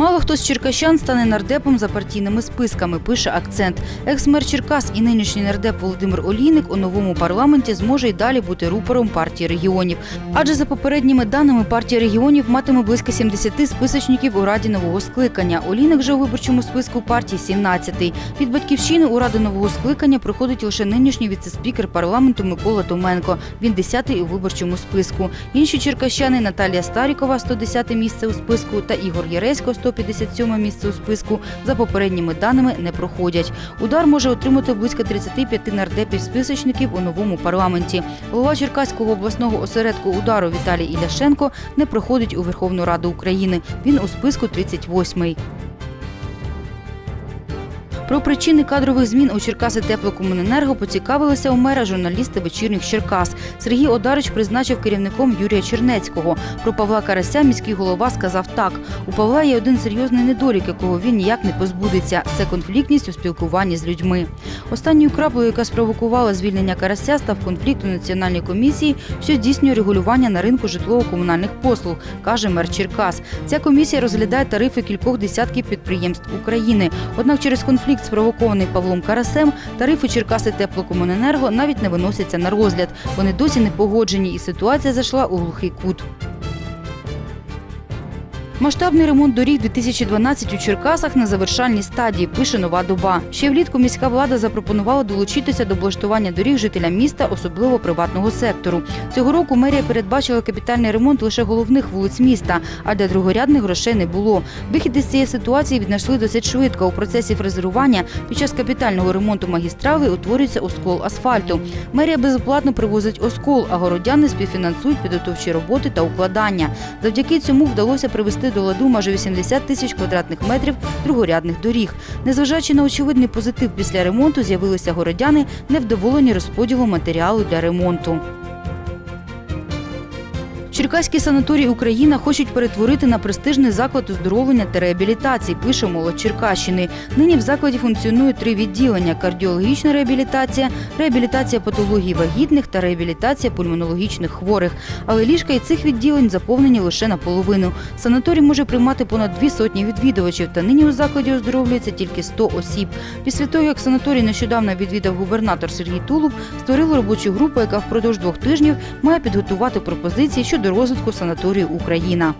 Мало хто з черкащан стане нардепом за партійними списками, пише акцент. Екс-мер Черкас і нинішній нардеп Володимир Олійник у новому парламенті зможе й далі бути рупором партії регіонів. Адже за попередніми даними партія регіонів матиме близько 70 списочників у раді нового скликання. Олійник же у виборчому списку партії 17-й. Від батьківщини у раду нового скликання приходить лише нинішній віцеспікер парламенту Микола Томенко. Він 10-й у виборчому списку. Інші черкащани Наталія Старікова, 110 місце у списку, та Ігор Єресько, 157 місце у списку, за попередніми даними не проходять. Удар може отримати близько 35 нардепів-списочників у новому парламенті. Голова Черкаського обласного осередку удару Віталій Іляшенко не проходить у Верховну Раду України. Він у списку 38-й. Про причини кадрових змін у Черкаси теплокомуненерго поцікавилися у мера журналісти вечірніх Черкас. Сергій Одарич призначив керівником Юрія Чернецького. Про Павла Карася міський голова сказав так: у Павла є один серйозний недолік, якого він ніяк не позбудеться. Це конфліктність у спілкуванні з людьми. Останньою краплею, яка спровокувала звільнення Карася, став конфлікт у національній комісії, що здійснює регулювання на ринку житлово-комунальних послуг, каже мер Черкас. Ця комісія розглядає тарифи кількох десятків підприємств України. Однак через конфлікт, спровокований Павлом Карасем, тарифи Черкаси теплокомуненерго навіть не виносяться на розгляд. Вони досі не погоджені, і ситуація зайшла у глухий кут. Масштабний ремонт доріг 2012 у Черкасах на завершальній стадії, пише нова доба. Ще влітку міська влада запропонувала долучитися до облаштування доріг жителям міста, особливо приватного сектору. Цього року мерія передбачила капітальний ремонт лише головних вулиць міста, а для другорядних грошей не було. Вихід із цієї ситуації віднайшли досить швидко. У процесі фрезерування під час капітального ремонту магістрали утворюється оскол асфальту. Мерія безоплатно привозить оскол, а городяни співфінансують підготовчі роботи та укладання. Завдяки цьому вдалося привести до ладу майже 80 тисяч квадратних метрів другорядних доріг. Незважаючи на очевидний позитив після ремонту, з'явилися городяни невдоволені розподілом матеріалу для ремонту. Черкаський санаторій Україна хочуть перетворити на престижний заклад оздоровлення та реабілітації, пише молодь Черкащини. Нині в закладі функціонують три відділення: кардіологічна реабілітація, реабілітація патологій вагітних та реабілітація пульмонологічних хворих. Але ліжка і цих відділень заповнені лише наполовину. Санаторій може приймати понад дві сотні відвідувачів, та нині у закладі оздоровлюється тільки 100 осіб. Після того, як санаторій нещодавно відвідав губернатор Сергій Тулуб, створили робочу групу, яка впродовж двох тижнів має підготувати пропозиції щодо розвитку санаторію Україна.